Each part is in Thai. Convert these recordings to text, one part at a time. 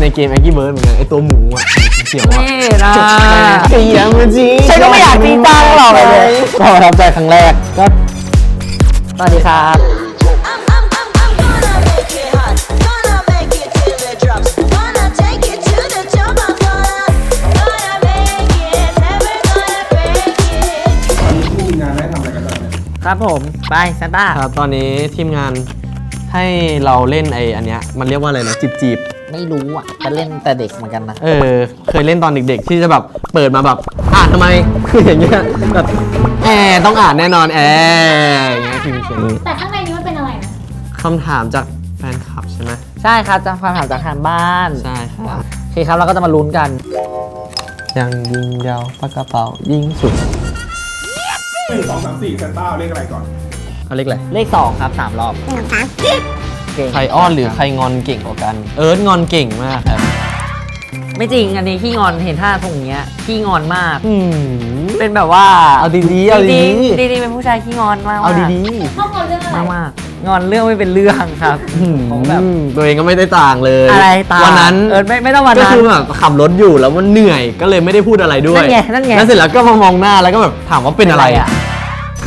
ในเกม Angry Bird เหมือนกันไอตัวหมูอะเสียวอะนี่นะเสียงมันจริงฉันก็ไม่อยากจริงจังหรอกเลยก็ประทับใจครั้งแรกก็สวัสดีครับ I'm, I'm, I'm, I'm gonna make it hot. Gonna make it till it drops. Gonna take it to the top. I'm gonna, gonna make it. Never gonna break it. ทีมงานได้ทำอะไรกันบ้างเนี่ยครับผมไปซานต้าครับตอนนี้ทีมงานให้เราเล่นไออันเนี้ยมันเรียกว่าอะไรนะจีบจีบ ไม่รู้อะจะเล่นแต่เด็กเหมือนกันนะๆเออ เคยเล่นตอนเด็กๆ ที่จะแบบเปิดมาแบบ อ่านทำไม คืออย่างเงี้ยแบบแอร์ต้องอ่านแน่นอนแอร์อย่างเงี้ยทีมเขียนแต่ข้างในนี้มันเป็นอะไรนะคำถามจากแฟนคลับใช่ไหมใช่ครับจากความถามจากทางบ้านใช่ครับโอเคครับเราก็จะมาลุ้นกันยังยิงยาวปากกระเป๋ายิงสุดหนึ่งสองสามสี่เซนต้าเลขอะไรก่อน เอาเล็กเลยเลข2ครับ3รอบ เก่ง ใครอ้อนหรือใครงอนเก่งกว่ากัน เอิร์ธงอนเก่งมากครับไม่จริงอันนี้ขี้งอนเห็นท่าทรงอย่างเงี้ยขี้งอนมาก อืมเป็นแบบว่าเอาดีๆเอาจริดีงๆๆดีๆเป็นผู้ชายขี้งอนมากๆเอาดีชอบงอนเรื่องอะไรมากมากๆงอนเรื่องไม่เป็นเรื่องครับๆอืมผมแบบตัวเองก็ไม่ได้ต่างเลยอะไรตาวันนั้น เออไม่ไม่ต้องวันก็นั้น คือแบบขับรถอยู่แล้วมันเหนื่อยก็เลยไม่ได้พูดอะไรด้วยนั่นไงนั่นไงแล้วเสร็จแล้วก็มามองหน้าแล้วก็แบบถามว่าเป็นอะไรอะ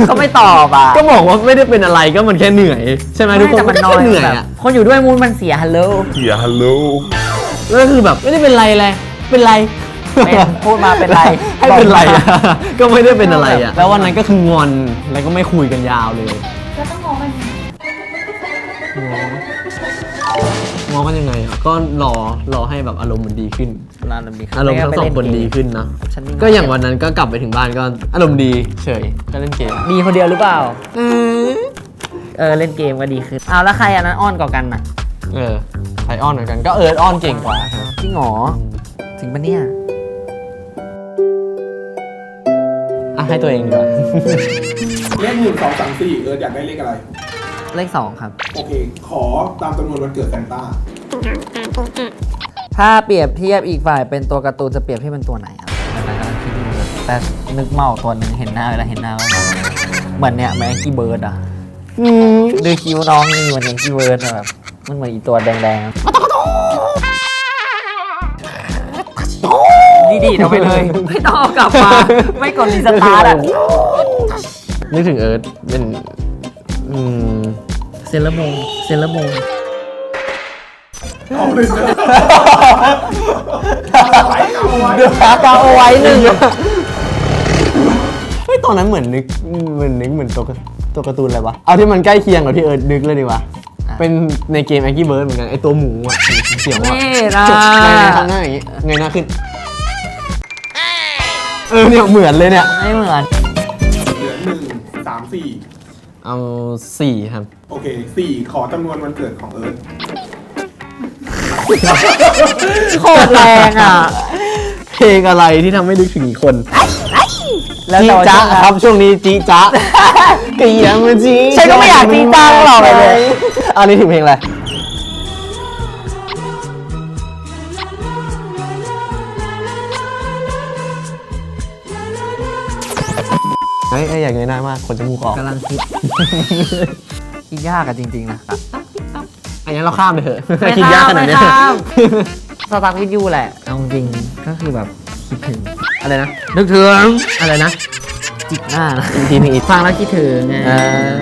ก็ไม่ตอบอะก็บอกว่าไม่ได้เป็นอะไรก็มันแค่เหนื่อย ใช่ไหมทุกคนแต่มันก็นอนแค่เหนื่อยแบบอะคนอยู่ด้วยมูดมันเสียฮัลโหลแล้วก็คือแบบไม่ได้เป็นไรเลยเป็นไรเป็นพูดมาเป็นไรให้เป็นไรบอกอะมาก็ไม่ได้เป็นอะไรอะแล้ววันนั้นก็คืองอนแล้วก็ไม่คุยกันยาวเลยแล้วต้องงอมันยังไงงอกันยังไงอะก็รอรอให้แบบอารมณ์มันดีขึ้นอารมณ์ดีขึ้นอารมณ์ทั้งสองคนดีขึ้นนะ ฉันไม่ก็อย่างวันนั้นก็กลับไปถึงบ้านก็อารมณ์ดีเฉยก็เล่นเกมดีคนเดียวหรือเปล่าเออ เล่นเกมก็ดีขึ้นเอาแล้วใครอันนั้นอ้อนกว่ากันน่ะเออไอออนเหมือนกัน ก็เอิร์ดออนเก่งกว่าครับจริงเหรอจริงปะเนี่ย อะให้ตัวเองดีกว่า เลขหนึ่งสองสามสี่เอออยากได้เลขอะไร เลขสองครับ โอเค ขอตามจำนวนวันเกิดแซนต้า ถ้าเปรียบเทียบอีกฝ่ายเป็นตัวการ์ตูนจะเปรียบให้เป็นตัวไหนครับกำลังคิดอยู่เลยแต่นึกเมาตัวหนึ่งเห็นหน้าเวลาเห็นหน้าก็เหมือนเนี่ยแมงกี้เบิร์ดอะดูคิ้วน้องนี่เหมือนแมงกี้เบิร์ดอะแบบมันเหมือนอีตัวแดงๆดีๆเอาไปเลย ไม่ต้องเอากลับมา ไม่กดรีสตาร์ทอะ นึกถึงเอิร์ธเป็นอืม เซเลอร์มูนเซเลอร์มูนเอาเลยนะเดือดขาเกาเอาไว้หนึ่งเฮ้ยตอนนั้นเหมือนนึกเหมือนนึกเหมือนตัวการตัวการ์ตูนอะไรวะ เอาที่มันใกล้เคียงกับที่เอิร์ธนึกเลยดีกว่าเป็นในเกม Angry Bird เหมือนกันไอตัวหมูอะเสียวอะนี่นะจบเงยหน้าข้างหน้าอย่างงี้เงยหน้าขึ้น เออเนี่ยเหมือนเลยเนี่ย ไม่เหมือน เหลือหนึ่งสามสี่ เอาสี่ครับ โอเคสี่ขอจำนวนวันเกิดของเอิร์ธโคตรแรงอะ เพลงอะไรที่ทำให้นึกถึงอีกคนแล้วจีแต่ว่าจ๊ะช่วงนั้นครับช่วงนี้จีจ๊ะก็ยังมาจีฉันก็ไม่อยากจีจ๊ะหรอกเลย อันนี้ถึงเพลงอะไร อ้ยอย่างเงยหน้ามากคนจะมูกออกกำลังคิด คิดยากอะจริง ๆ นะอันนี้เราข้ามไปเถอะไม่คิดยากข้ามขนาดเนี้ยไม่ข้ามสตาร์วิดยูแหละเอาจริงก็คือแบบคิดถึงอะไรนะนึกถึงอะไรนะ จิกหน้านะอีกทีหนึงอีกฟังแล้วคิดถึงไงเออ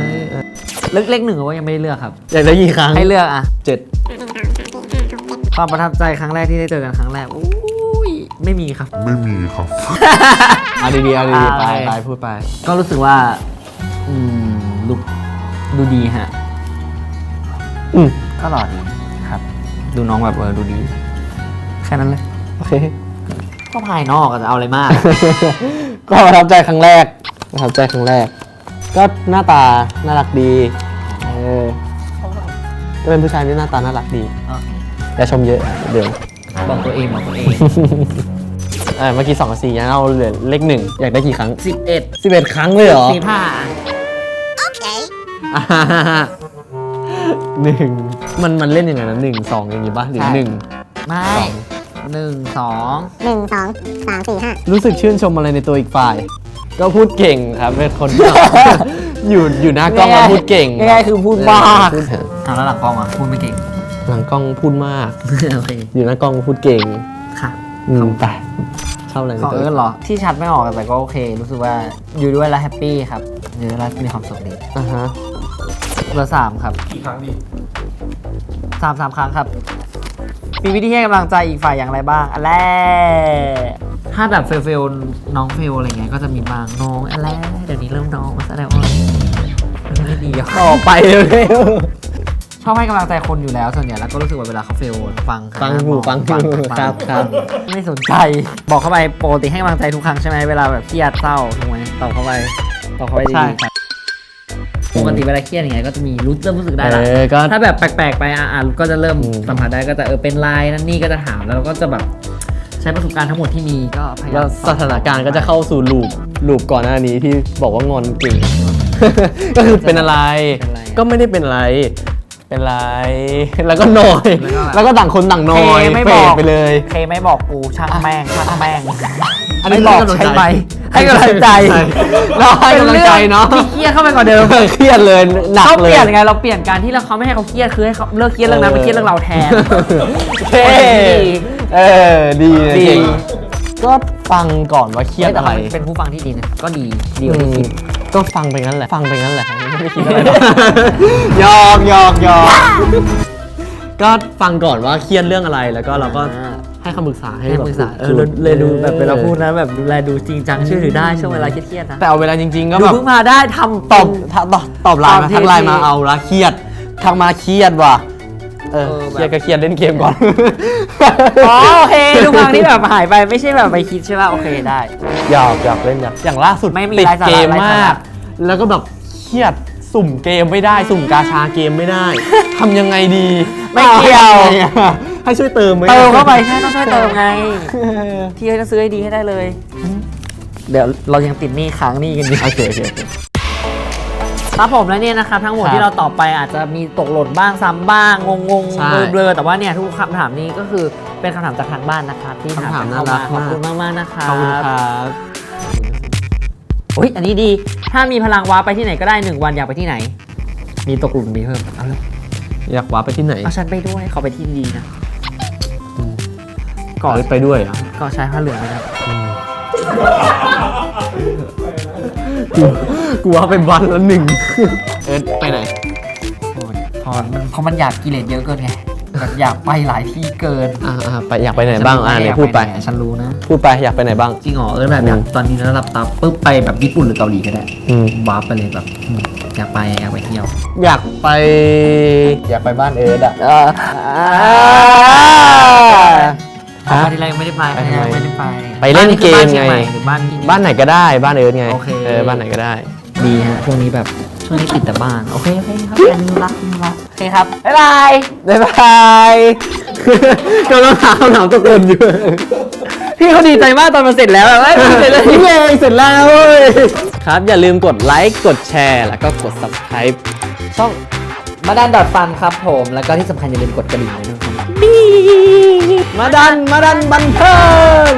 เล็กเล็กหนึ่งว่ายังไม่ได้เลือกครับอยากได้กี่ครั้งให้เลือกอะเจ็ดความประทับใจครั้งแรกที่ได้เจอกันครั้งแรกอุ้ยไม่มีครับ เอาดีๆเอาดีๆไปอ่าโอเคไปพูดไป ก็รู้สึกว่า อืมลุกดูดีฮะ อืมก็หล่อดีครับ ดูน้องแบบเออดูดี แค่นั้นเลย โอเค ก็ภายนอกอะจะเอาอะไรมาก ก็ประทับใจครั้งแรกประทับใจครั้งแรก ก็หน้าตาน่ารักดี เออก็เป็นผู้ชายที่หน้าตาน่ารักดีอย่าชมเยอะเดี๋ยว บอกตัวเองบอกตัวเองเออเมื่อกี้สองกับสี่ยังเอาเหลือเลขหนึ่งอยากได้กี่ครั้งสิบเอ็ดสิบเอ็ดครั้งเลยเหรอสี่ผ้าอ่าหนึ่งมันมันเล่นยังไงนะหนึ่งสองอย่างงี้ป่ะหรือหนึ่งไม่สองหนึ่งสองหนึ่งสองสามสี่ห้ารู้สึกชื่นชมอะไรในตัวอีกฝ่าย ก็พูดเก่งครับเป็นคนที่ อยู่อยู่หน้ากล้องแล้วพูดเก่งง่ายๆคือพูดมากพูดเถอะเอาแล้วหลังกล้องอะพูดไม่เก่งพหลังกล้องพูดมาก โอเค อยู่หน้ากล้องพูดเก่ง ค่ะอืมไป ชอบอะไรของในตัวเอิร์ธเหรอ ที่ชัดไม่ออกแต่ก็โอเค รู้สึกว่าอยู่ด้วยแล้วแฮปปี้ครับอยู่ด้วยแล้วมีความสุขดีอ่าฮะเบอร์สามครับกี่ครั้งดีสามสามครั้งครับ มีวิธีให้กำลังใจอีกฝ่ายอย่างไรบ้างอันแรกถ้าแบบเฟลเฟลน้องเฟลอะไรเงี้ยก็จะมีบ้างน้องอันแรกเดี๋ยวนี้เริ่มน้องมาแสดงว่ามันไม่ดีอะต่อไปเร็วช อบให้กำลังใจคนอยู่แล้วส่วนใหญ่แล้วก็รู้สึกว่าเวลาเขาเฟลฟังฟังหูฟังหูครับครับไม่สนใจ บอกเข้าไปปกติให้กำลังใจทุกครั้งใช่ไหมเวลาแบบเครียดเศร้าถูกไหมตอบเข้าไปตอบเข้าไปใช่ดีๆปกติเวลาเครียดอย่างเงี้ยก็จะมีรู้เริ่มรู้สึกได้เอละอก็ถ้าแบบแปลกๆไปอะอะก็จะเริ่มอืมสัมผัสได้ก็จะเออเป็นไลน์นั่นนี่ก็จะถามแล้วเราก็จะแบบใช้ประสบการณ์ทั้งหมดที่มีก็พยายาแล้วมสถานการณ์ก็จะเข้าสู่ลูปลูปก่อนหน้านี้ที่บอกว่างอนเก่งก็คือเป็นอะไรเป็นอะไรก็ไม่ได้เป็นอะไร เป็นไร แล้วก็นอยแล้วก็แล้วก็ต่างคนต่างนอยเคไม่เฟบอกดไปเลย เคไม่บอกกูช่างแม่งช่างแม่งอันนี้ไม่บอกให้กำลังใจใช่ไหมให้กำลังใจเราให้กำลังใจเนาะ ที่เครียดเข้าไปกว่าเดิม เครียดเลยหนักเขาเลเปย ลี่ยนไงเราเปลี่ยนการที่เราเขาไม่ให้เขาเครียดคือให้เขาเลิกเครียดเรื่องนั้นไปเครียดเรื่องเราแทน เท่เออ ดีนะดี เก่งก็ฟังก่อนว่าเครียดแต่อะไร มันเป็นผู้ฟังที่ดีนะก็ดีดีกว่าที่คิด ก็ฟังไปงั้นแหละ ฟังไปงั้นแหละไม่ได้คิดอะไรหรอกหยอกหยอกหยอกก็ฟังก่อนว่าเครียดเรื่องอะไรแล้วก็เราก็อ่าให้คำปรึกษาให้ให้แบบปรึกษาเอถูอกเลยเลยดูแบบเวลาพูดนะแบบดูแลดูจริงจังเชื่อถือได้ช่วงเวลาเครียดๆนะแต่เอาเวลาจริง ๆ ก็ดูแบบ เพิ่งมาได้ทำตอบเป็นตอบตอบไลน์ตมาอบทักไลน์มาทีเอาละเครียดทักมาเครียดว่ะ เออเออเครียดก็เครียดเล่นเกมก่อน อ๋อโอเคทุกครั้งที่แบบหายไปไม่ใช่แบบไปคิดใช่ป่ะโอเคได้หยอกหยอกเล่นหยอกอย่างล่าสุดไม่มีติดไร้สาระเกมไร้สาระมาก แล้วก็แบบเครียดสุ่มเกมไม่ได้ สุ่มกาชาเกมไม่ได้ ทำยังไงดี ไม่เกี่ยวให้ทำไงอะให้ช่วยเติมไหมเติมเข้าไปใช่ต้องช่วยเติมไง ที่ให้ต้องซื้อให้ดีให้ได้เลย เดี๋ยวเรายังติดหนี้ค้างหนี้กันอยู่โอเคโอเคโอเคครับผมแล้วเนี่ยนะครับทั้งหมดครับที่เราตอบไปอาจจะมีตกหล่นบ้างซ้ำบ้างงงใช่ๆเบลอๆแต่ว่าเนี่ยทุกคำถามนี้ก็คือเป็นคำถามจากทางบ้านนะครับที่คำถามเข้าน่ารัมาก ขอบมากคุณมากๆนะครับขอบคุณครับอุ้ยอันนี้ดีถ้ามีพลังว้าไปที่ไหนก็ได้หนึ่งวันอยากไปที่ไหน มีตกหลุมมีเพิ่มเอาเลยอยากว้าไปที่ไหนเอาฉันไปด้วยเขาไปที่ดีนะอืมก่อนเอิร์ธไปด้วยเหรอก็ใช้ผ้าเหลืองนะครับ กูกูว่าไปวันละหนึ่งเอิร์ธไปไหน โอ้ยพอมันเพราะมันอยากกิเลสเยอะเกินไงแบบอยากไปหลายที่เกินอ่าอ่าไปอยากไปไหนบ้างอ่าไหนพูดไปฉันรู้นะ พูดไปอยากไปไหนบ้าง จริงเหรอเออแบบอยากตอนนี้ระดับตับปุ๊บไปแบบญี่ปุ่นหรือเกาหลีก็ได้อืม วาร์ปไปเลยแบบอืมอยากไปอยากไปเที่ยว อยากไป อยากไปบ้านเอิร์ธอะ อ๋อบ้านที่แรกไม่ได้ไปไปทำไมไม่ได้ไปไปเล่นเกมไง บ้านที่บ้านชียใหม่หรือบ้านที่ บ้านไหนก็ได้บ้านเอิร์ธไงโอเคเออบ้านไหนก็ได้ ดีฮะช่วงนี้แบบช่วงนี้ติดแต่บ้าน โอเคโอเคครับอันนี้รักนี่รักโอเคครับบ๊ายบาย บ๊ายบายกำลังหาคำถามตะโกนอยู่ พี่เขาดีใจมากตอนมันเสร็จแล้วแบบว่าเสร็จแล้วนี่เองเสร็จแล้วเว้ยครับ อย่าลืมกดไลค์ กดแชร์ แล้วก็กด subscribe ช่องมาดันดอทฟันครับผม แล้วก็ที่สำคัญอย่าลืมกดกระดิ่งด้วยนะครับ มาดันมาดันบันเทิง